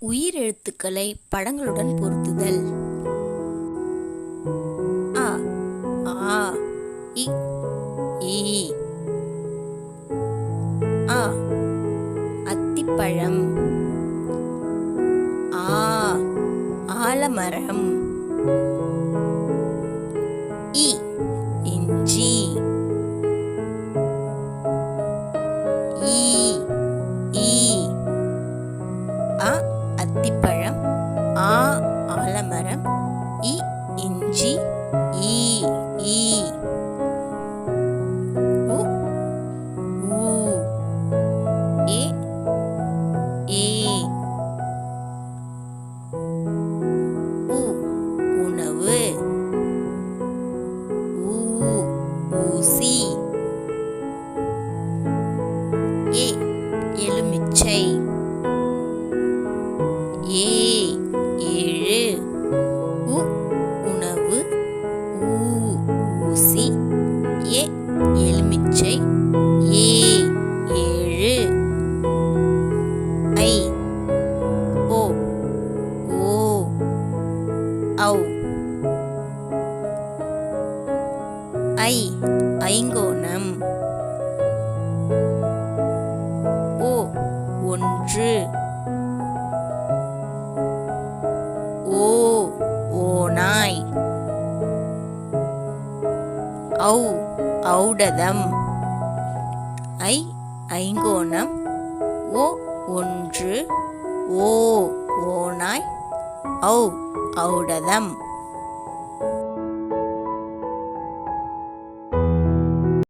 உயிரெழுத்துக்களை படங்களுடன் பொருத்துதல். அ ஆ இ ஈ ஆ அத்திப்பழம். ஆ ஆலமரம். இ பச்சை. ஏ ஏழு. உ உணவு. ஊ ஊசி. ஏ எலுமிச்சை. ஏ ஏழு. ஐ ஓ ஓ ஔ. ஐ ஐங்கோணம். ஓ ஓநாய் ஔ ஔடதம். ஐ ஐங்கோணம். ஓ ஒன்று. ஓ ஓநாய் ஔ ஔடதம்.